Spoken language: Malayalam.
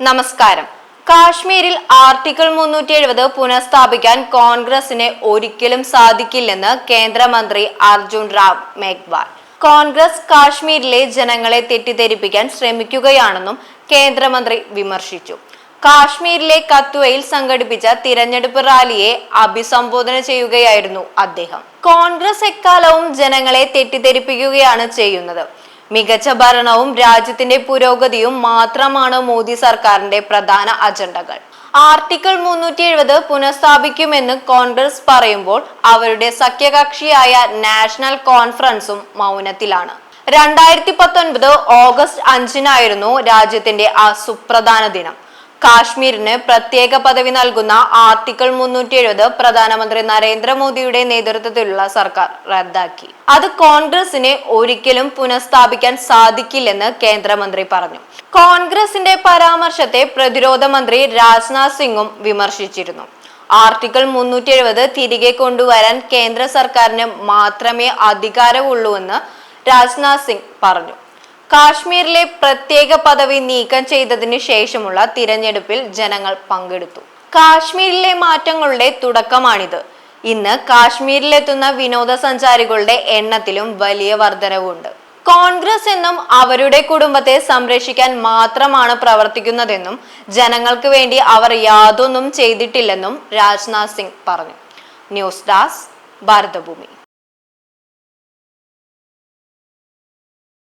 നമസ്കാരം. കാശ്മീരിൽ ആർട്ടിക്കിൾ മുന്നൂറ്റി എഴുപത് പുനഃസ്ഥാപിക്കാൻ കോൺഗ്രസിന് ഒരിക്കലും സാധിക്കില്ലെന്ന് കേന്ദ്രമന്ത്രി അർജുൻ റാം മേഘ്വാൾ. കോൺഗ്രസ് കാശ്മീരിലെ ജനങ്ങളെ തെറ്റിദ്ധരിപ്പിക്കാൻ ശ്രമിക്കുകയാണെന്നും കേന്ദ്രമന്ത്രി വിമർശിച്ചു. കാശ്മീരിലെ കത്വയിൽ സംഘടിപ്പിച്ച തിരഞ്ഞെടുപ്പ് റാലിയെ അഭിസംബോധന ചെയ്യുകയായിരുന്നു അദ്ദേഹം. കോൺഗ്രസ് എക്കാലവും ജനങ്ങളെ തെറ്റിദ്ധരിപ്പിക്കുകയാണ് ചെയ്യുന്നത്. മികച്ച ഭരണവും രാജ്യത്തിന്റെ പുരോഗതിയും മാത്രമാണ് മോദി സർക്കാരിന്റെ പ്രധാന അജണ്ടകൾ. ആർട്ടിക്കിൾ മുന്നൂറ്റി എഴുപത് പുനഃസ്ഥാപിക്കുമെന്ന് കോൺഗ്രസ് പറയുമ്പോൾ അവരുടെ സഖ്യകക്ഷിയായ നാഷണൽ കോൺഫറൻസും മൗനത്തിലാണ്. രണ്ടായിരത്തി പത്തൊൻപത് ഓഗസ്റ്റ് അഞ്ചിനായിരുന്നു രാജ്യത്തിന്റെ ആ സുപ്രധാന ദിനം. കാശ്മീരിന് പ്രത്യേക പദവി നൽകുന്ന ആർട്ടിക്കിൾ മുന്നൂറ്റി എഴുപത് പ്രധാനമന്ത്രി നരേന്ദ്രമോദിയുടെ നേതൃത്വത്തിലുള്ള സർക്കാർ റദ്ദാക്കി. അത് കോൺഗ്രസിനെ ഒരിക്കലും പുനഃസ്ഥാപിക്കാൻ സാധിക്കില്ലെന്ന് കേന്ദ്രമന്ത്രി പറഞ്ഞു. കോൺഗ്രസിന്റെ പരാമർശത്തെ പ്രതിരോധ മന്ത്രി രാജ്നാഥ് സിംഗും വിമർശിച്ചിരുന്നു. ആർട്ടിക്കിൾ മുന്നൂറ്റി എഴുപത് തിരികെ കൊണ്ടുവരാൻ കേന്ദ്ര സർക്കാരിന് മാത്രമേ അധികാരമുള്ളൂവെന്ന് രാജ്നാഥ് സിംഗ് പറഞ്ഞു. കാശ്മീരിലെ പ്രത്യേക പദവി നീക്കം ചെയ്തതിനു ശേഷമുള്ള തിരഞ്ഞെടുപ്പിൽ ജനങ്ങൾ പങ്കെടുത്തു. കാശ്മീരിലെ മാറ്റങ്ങളുടെ തുടക്കമാണിത്. ഇന്ന് കാശ്മീരിലെത്തുന്ന വിനോദസഞ്ചാരികളുടെ എണ്ണത്തിലും വലിയ വർധനവുണ്ട്. കോൺഗ്രസ് എന്നും അവരുടെ കുടുംബത്തെ സംരക്ഷിക്കാൻ മാത്രമാണ് പ്രവർത്തിക്കുന്നതെന്നും ജനങ്ങൾക്ക് വേണ്ടി അവർ യാതൊന്നും ചെയ്തിട്ടില്ലെന്നും രാജ്നാഥ് സിംഗ് പറഞ്ഞു. ന്യൂസ് ഡാസ് ഭാരതഭൂമി.